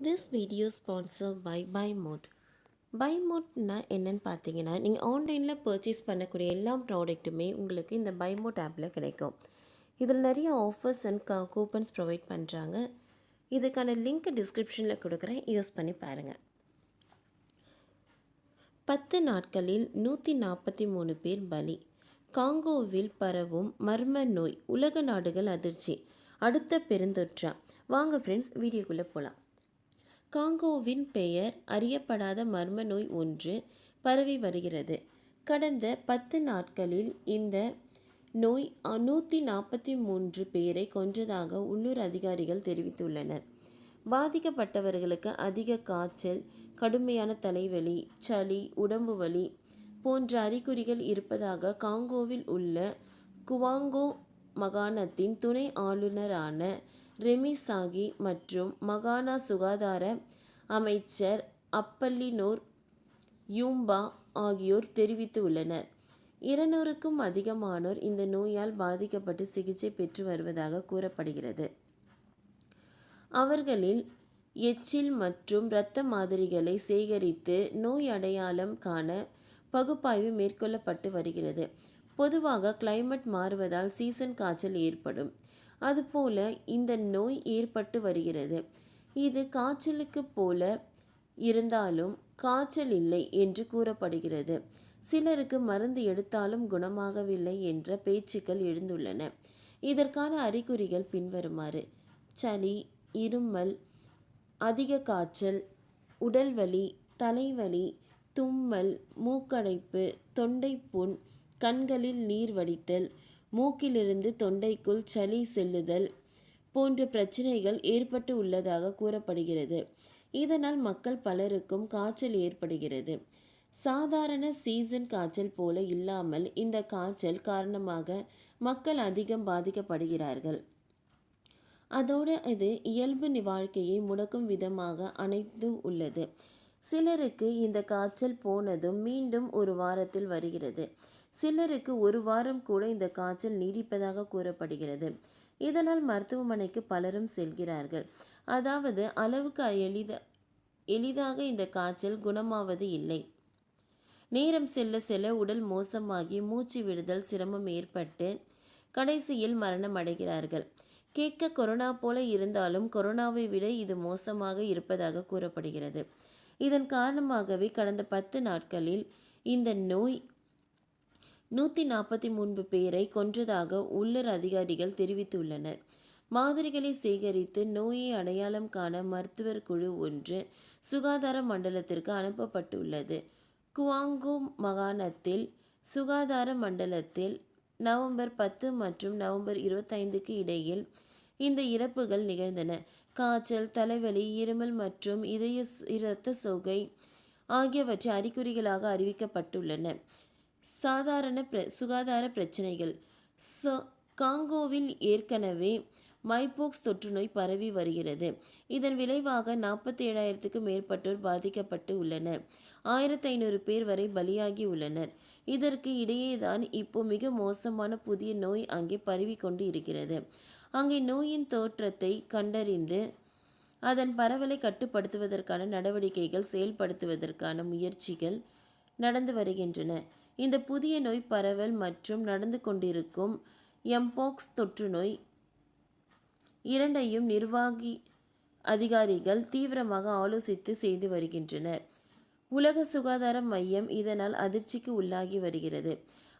This video sponsor by by mode by மோட்னா என்னன்னு பார்த்தீங்கன்னா நீங்கள் ஆன்லைனில் பர்ச்சேஸ் பண்ணக்கூடிய எல்லா ப்ராடக்ட்டுமே உங்களுக்கு இந்த பை மோட் ஆப்பில் கிடைக்கும். இதில் நிறைய ஆஃபர்ஸ் அண்ட் கா கூப்பன்ஸ் ப்ரொவைட் பண்ணுறாங்க இதுக்கான லிங்க் டிஸ்கிரிப்ஷனில் கொடுக்குறேன். யூஸ் பண்ணி பாருங்கள் பத்து நாட்களில் நூற்றி நாற்பத்தி மூணு பேர் பலி. காங்கோவில் பரவும் மர்ம நோய். உலக நாடுகள் அதிர்ச்சி. அடுத்த பெருந்தொற்றா வாங்க ஃப்ரெண்ட்ஸ் வீடியோக்குள்ளே போகலாம் காங்கோவின் பெயர் அறியப்படாத மர்ம நோய் ஒன்று பரவி வருகிறது. கடந்த பத்து நாட்களில் இந்த நோய் நூற்றி நாற்பத்தி மூன்று பேரை கொன்றதாக உள்ளூர் அதிகாரிகள் தெரிவித்துள்ளனர். பாதிக்கப்பட்டவர்களுக்கு அதிக காய்ச்சல் கடுமையான தலைவலி சளி உடம்பு வலி போன்ற அறிகுறிகள் இருப்பதாக காங்கோவில் உள்ள குவாங்கோ மாகாணத்தின் துணை ஆளுநரான ரெமிசாகி மற்றும் மகாணா சுகாதார அமைச்சர் அப்பல்லினோர் யூம்பா ஆகியோர் தெரிவித்துள்ளனர் இருநூறுக்கும் அதிகமானோர் இந்த நோயால் பாதிக்கப்பட்டு சிகிச்சை பெற்று வருவதாக கூறப்படுகிறது. அவர்களில் எச்சில் மற்றும் இரத்த மாதிரிகளை சேகரித்து நோய் அடையாளம் காண பகுப்பாய்வு மேற்கொள்ளப்பட்டு வருகிறது. பொதுவாக கிளைமேட் மாறுவதால் சீசன் காய்ச்சல் ஏற்படும். அதுபோல இந்த நோய் ஏற்பட்டு வருகிறது. இது காய்ச்சலுக்கு போல இருந்தாலும் காய்ச்சல் இல்லை என்று கூறப்படுகிறது. சிலருக்கு மருந்து எடுத்தாலும் குணமாகவில்லை என்ற பேச்சுக்கள் எழுந்துள்ளன. இதற்கான அறிகுறிகள் பின்வருமாறு சளி இருமல் அதிக காய்ச்சல் உடல்வலி தலைவலி தும்மல் மூக்கடைப்பு தொண்டை புண் கண்களில் நீர் வடித்தல் மூக்கிலிருந்து தொண்டைக்குள் சளி செல்லுதல் போன்ற பிரச்சனைகள் ஏற்பட்டு உள்ளதாக கூறப்படுகிறது. இதனால் மக்கள் பலருக்கும் காய்ச்சல் ஏற்படுகிறது. சாதாரண சீசன் காய்ச்சல் போல இல்லாமல் இந்த காய்ச்சல் காரணமாக மக்கள் அதிகம் பாதிக்கப்படுகிறார்கள். அதோடு இது இயல்பு வாழ்க்கையை முடக்கும் விதமாக அனைத்து உள்ளது. சிலருக்கு இந்த காய்ச்சல் போனதும் மீண்டும் ஒரு வாரத்தில் வருகிறது. சிலருக்கு ஒரு வாரம் கூட இந்த காய்ச்சல் நீடிப்பதாக கூறப்படுகிறது. இதனால் மருத்துவமனைக்கு பலரும் செல்கிறார்கள். அதாவது அளவுக்கு எளித எளிதாக இந்த காய்ச்சல் குணமாவது இல்லை. நேரம் செல்ல செல்ல உடல் மோசமாகி மூச்சு விடுதல் சிரமம் ஏற்பட்டு கடைசியில் மரணம் அடைகிறார்கள். கேட்க கொரோனா போல இருந்தாலும் கொரோனாவை விட இது மோசமாக இருப்பதாக கூறப்படுகிறது. இதன் காரணமாகவே கடந்த பத்து நாட்களில் இந்த நோய் நூற்றி நாற்பத்தி மூன்று பேரை கொன்றதாக உள்ளூர் அதிகாரிகள் தெரிவித்துள்ளனர். மாதிரிகளை சேகரித்து நோயை அடையாளம் காண மருத்துவர் குழு ஒன்று சுகாதார மண்டலத்திற்கு அனுப்பப்பட்டுள்ளது. குவாங்கோ மாகாணத்தில் சுகாதார மண்டலத்தில் நவம்பர் பத்து மற்றும் நவம்பர் இருபத்தைந்துக்கு இடையில் இந்த இறப்புகள் நிகழ்ந்தன. காய்ச்சல் தலைவலி இருமல் மற்றும் இதய இரத்த சோகை ஆகியவற்றை அறிகுறிகளாக அறிவிக்கப்பட்டுள்ளன. சாதாரண பிர சுகாதார பிரச்சனைகள். ச காங்கோவில் ஏற்கனவே மைபோக்ஸ் தொற்றுநோய் பரவி வருகிறது. இதன் விளைவாக நாற்பத்தி ஏழாயிரத்துக்கு மேற்பட்டோர் பாதிக்கப்பட்டு உள்ளனர். ஆயிரத்தி ஐநூறு பேர் வரை பலியாகி உள்ளனர். இதற்கு இடையேதான் இப்போ மிக மோசமான புதிய நோய் அங்கே பரவி கொண்டு இருக்கிறது. அங்கே நோயின் தோற்றத்தை கண்டறிந்து அதன் பரவலை கட்டுப்படுத்துவதற்கான நடவடிக்கைகள் செயல்படுத்துவதற்கான முயற்சிகள் நடந்து வருகின்றன. இந்த புதிய நோய் பரவல் மற்றும் நடந்து கொண்டிருக்கும் எம்போக்ஸ் தொற்று நோய் இரண்டையும் நிர்வாகி அதிகாரிகள் தீவிரமாக ஆலோசித்து செய்து வருகின்றனர். உலக சுகாதார மையம் இதனால் அதிர்ச்சிக்கு உள்ளாகி வருகிறது.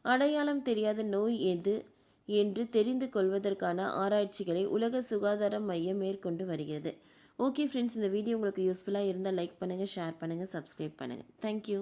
அடையாளம் தெரியாத நோய் எது என்று தெரிந்து கொள்வதற்கான ஆராய்ச்சிகளை உலக சுகாதார மையம் மேற்கொண்டு வருகிறது. ஓகே ஃப்ரெண்ட்ஸ் இந்த வீடியோ உங்களுக்கு யூஸ்ஃபுல்லாக இருந்தால் லைக் பண்ணுங்கள் ஷேர் பண்ணுங்கள் சப்ஸ்கிரைப் பண்ணுங்கள் தேங்க்யூ